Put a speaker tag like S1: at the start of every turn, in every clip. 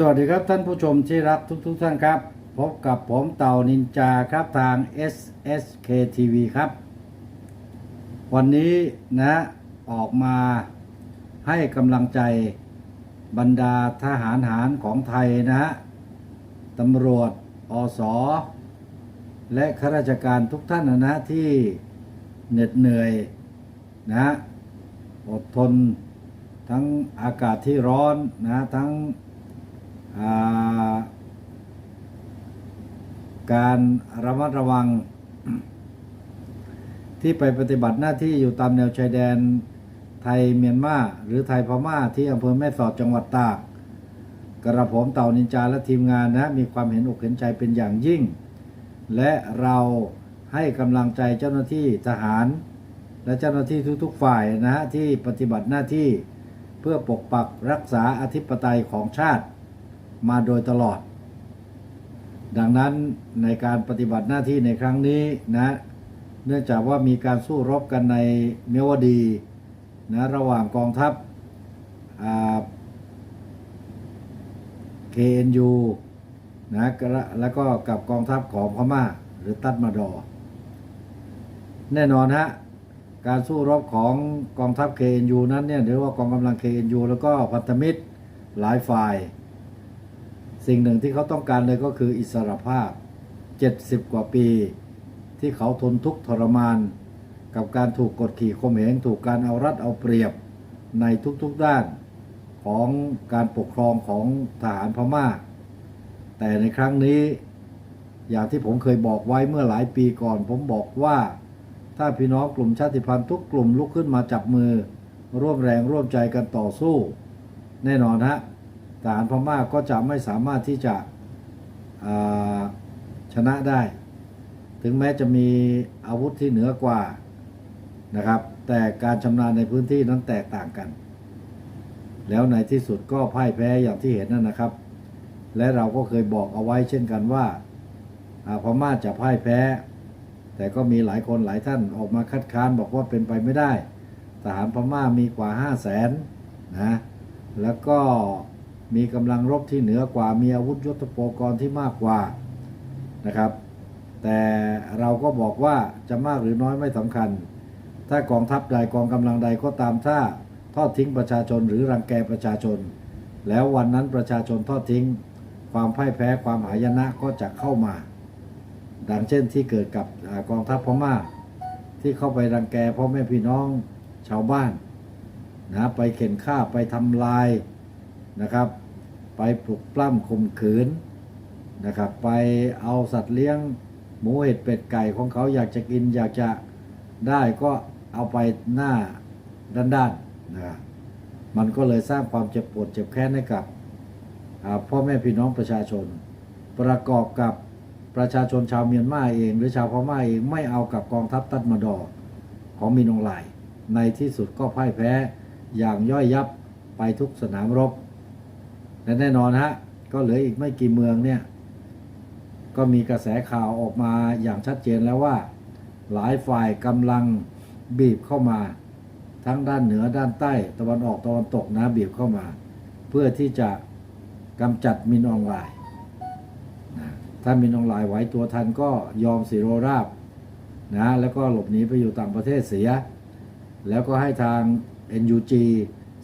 S1: สวัสดีครับท่านผู้ชมที่รักทุกทท่านครับ พบกับผมเต่านินจาครับทาง SSK TV ครับ วันนี้นะออกมาให้กำลังใจบรรดาทหารหารของไทยนะฮะตำรวจอสและข้าราชการทุกท่านนะนะที่เหน็ดเหนื่อยนะอดทนทั้งอากาศที่ร้อนนะทั้ง การระมัดระวัง ที่ไปปฏิบัติหน้าที่อยู่ตามแนวชายแดนไทยเมียนมาหรือไทยพม่าที่อำเภอแม่สอดจังหวัดตากกระผมเต่านินจาและทีมงานนะมีความเห็นอกเห็นใจเป็นอย่างยิ่ง และเราให้กำลังใจเจ้าหน้าที่ทหาร และเจ้าหน้าที่ทุกๆฝ่ายนะฮะที่ปฏิบัติหน้าที่เพื่อปกปักรักษาอธิปไตยของชาติ มาโดยตลอด ดังนั้นในการปฏิบัติหน้าที่ในครั้งนี้นะ เนื่องจากว่ามีการสู้รบกันในเมวดีนะระหว่างกองทัพ KNU นะและแล้วก็กับกองทัพของพม่าหรือตัดมาดอ แน่นอนฮะการสู้รบของกองทัพ KNU นั้นเนี่ยหรือว่ากองกำลัง KNU แล้วก็พันธมิตรหลายฝ่าย สิ่งหนึ่งที่เขาต้องการเลยก็คืออิสรภาพ 70 กว่าปี ที่เขาทนทุกข์ทรมาน กับการถูกกดขี่ข่มเหงถูกการเอารัดเอาเปรียบในทุกๆด้านของการปกครองของทหารพม่า แต่ในครั้งนี้อย่างที่ผมเคยบอกไว้เมื่อหลายปีก่อน ผมบอกว่า ถ้าพี่น้องกลุ่มชาติพันธุ์ทุกกลุ่มลุกขึ้นมาจับมือ ร่วมแรงร่วมใจกันต่อสู้ แน่นอนฮะ ทหารพม่าก็จะไม่สามารถที่จะชนะได้ ถึงแม้จะมีอาวุธที่เหนือกว่านะครับ แต่การชำนาญในพื้นที่นั้นแตกต่างกัน แล้วในที่สุดก็พ่ายแพ้อย่างที่เห็นนั่นนะครับ และเราก็เคยบอกเอาไว้เช่นกันว่าพม่าจะพ่ายแพ้ แต่ก็มีหลายคนหลายท่านออกมาคัดค้านบอกว่าเป็นไปไม่ได้ ทหารพม่ามีกว่า 5 0 0แสนนะแล้วก็ มีกำลังรบที่เหนือกว่า มีอาวุธยุทโธปกรณ์ที่มากกว่านะครับ แต่เราก็บอกว่าจะมากหรือน้อยไม่สำคัญ ถ้ากองทัพใดกองกำลังใดก็ตามถ้าทอดทิ้งประชาชนหรือรังแกประชาชน แล้ววันนั้นประชาชนทอดทิ้ง ความพ่ายแพ้ความหายนะก็จะเข้ามา ดังเช่นที่เกิดกับอกองทัพพม่า ที่เข้าไปรังแกพ่อแม่พี่น้องชาวบ้านนะไปเข็นฆ่าไปทำลาย นะครับ ไปปลุกปล้ำข่มขืนนะครับ ไปเอาสัตว์เลี้ยงหมูเห็ดเป็ดไก่ของเขาอยากจะกินอยากจะได้ก็เอาไปหน้าด้านๆนะครับมันก็เลยสร้างความเจ็บปวดเจ็บแค้นให้กับพ่อแม่พี่น้องประชาชน ประกอบกับประชาชนชาวเมียนมาเอง หรือชาวพม่าเองไม่เอากับกองทัพตัดมาดอของมินองไลายในที่สุดก็พ่ายแพ้อย่างย่อยยับไปทุกสนามรบ และแน่นอนฮะก็เหลืออีกไม่กี่เมืองเนี่ย ก็มีกระแสข่าวออกมาอย่างชัดเจนแล้วว่า หลายฝ่ายกำลังบีบเข้ามา ทั้งด้านเหนือด้านใต้ตะวันออกตะวันตกนะบีบเข้ามา เพื่อที่จะกำจัดมินออนไลน์ถ้ามินออนไลน์ไหวตัวทันก็ยอมสิโรราบนะแล้วก็หลบหนีไปอยู่ต่างประเทศเสีย แล้วก็ให้ทาง NUG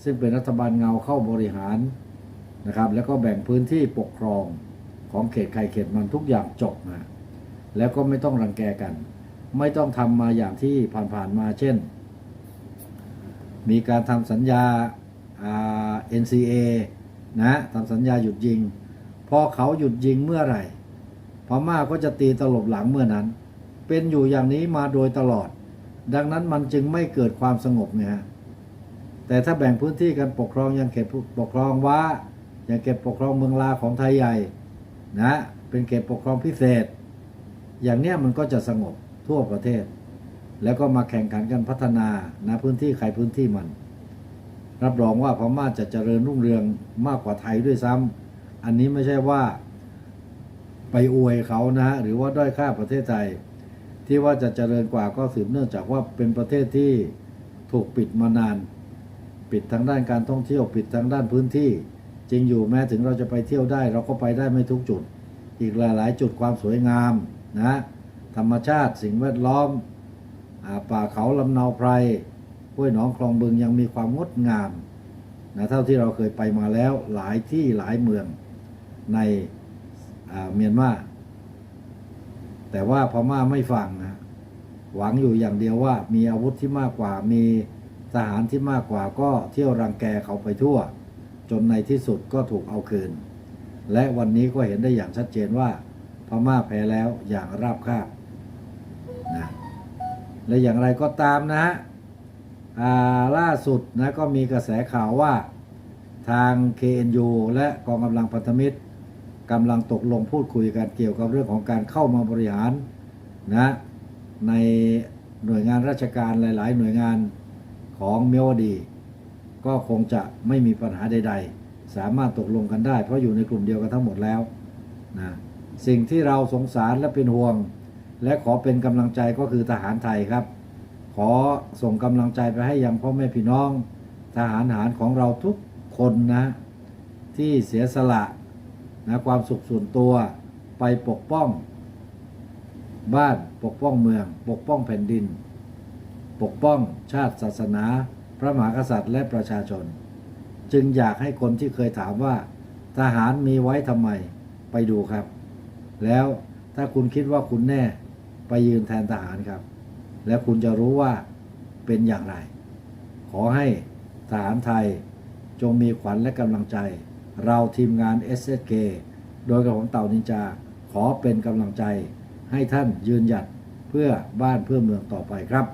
S1: ซึ่งเป็นรัฐบาลเงาเข้าบริหาร นะครับ แล้วก็แบ่งพื้นที่ปกครองของเขตใครเขตมันทุกอย่างจบมาแล้วก็ไม่ต้องรังแกกัน ไม่ต้องทำมาอย่างที่ผ่านๆมาเช่น มีการทำสัญญาา NCA นะทำสัญญาหยุดยิง พอเขาหยุดยิงเมื่อไหร่พม่าก็จะตีตลบหลังเมื่อนั้น เป็นอยู่อย่างนี้มาโดยตลอด ดังนั้นมันจึงไม่เกิดความสงบไงฮะแต่ถ้าแบ่งพื้นที่กันปกครองย่างเขตปกครองว่า อย่างเขตปกครองเมืองลาของไทยใหญ่นะเป็นเขตปกครองพิเศษ อย่างเนี้ยมันก็จะสงบทั่วประเทศ แล้วก็มาแข่งขันกันพัฒนานะพื้นที่ใครพื้นที่มัน รับรองว่าพม่าจะเจริญรุ่งเรืองมากกว่าไทยด้วยซ้ำอันนี้ไม่ใช่ว่าไปอวยเขานะฮะหรือว่าด้อยค่าประเทศไทยที่ว่าจะเจริญกว่าก็สืบเนื่องจากว่าเป็นประเทศที่ถูกปิดมานาน ปิดทางด้านการท่องเที่ยวปิดทางด้านพื้นที่ จริงอยู่แม้ถึงเราจะไปเที่ยวได้ เราก็ไปได้ไม่ทุกจุด อีกหลาย ๆ จุดความสวยงามนะธรรมชาติสิ่งแวดล้อมอป่าเขาลำเนาไพรห้วยหนองคลองบึงยังมีความงดงามนะเท่าที่เราเคยไปมาแล้วหลายที่หลายเมืองในเมียนมาแต่ว่าพม่าไม่ฟังนะหวังอยู่อย่างเดียวว่า มีอาวุธที่มากกว่ามีทหารที่มากกว่าก็เที่ยวรังแกเขาไปทั่ว จนในที่สุดก็ถูกเอาคืน และวันนี้ก็เห็นได้อย่างชัดเจนว่า พม่าแพ้แล้วอย่างราบคาบนะและอย่างไรก็ตามนะฮะล่าสุดนะก็มีกระแสข่าวว่าทาง KNU และกองกำลังพันธมิตรกำลังตกลงพูดคุยกันเกี่ยวกับเรื่องของการเข้ามาบริหารนะในหน่วยงานราชการหลาย ๆ หน่วยงานของเมียวดี ก็คงจะไม่มีปัญหาใด ๆ สามารถตกลงกันได้ เพราะอยู่ในกลุ่มเดียวกันทั้งหมดแล้วนะสิ่งที่เราสงสารและเป็นห่วง และขอเป็นกำลังใจก็คือทหารไทยครับ ขอส่งกำลังใจไปให้ยังพ่อแม่พี่น้อง ทหารหารของเราทุกคนนะ ที่เสียสละนะความสุขส่วนตัวไปปกป้อง บ้านปกป้องเมือง ปกป้องแผ่นดิน ปกป้องชาติศาสนา ระมหากษัตริย์และประชาชน จึงอยากให้คนที่เคยถามว่า ทหารมีไว้ทำไมไปดูครับ แล้วถ้าคุณคิดว่าคุณแน่ไปยืนแทนทหารครับ แล้วคุณจะรู้ว่าเป็นอย่างไร ขอให้ทหารไทยจงมีขวัญและกำลังใจ เราทีมงาน SSK โดยกระผมเต่านินจา ขอเป็นกำลังใจให้ท่านยืนหยัดเพื่อบ้านเพื่อเมืองต่อไปครับ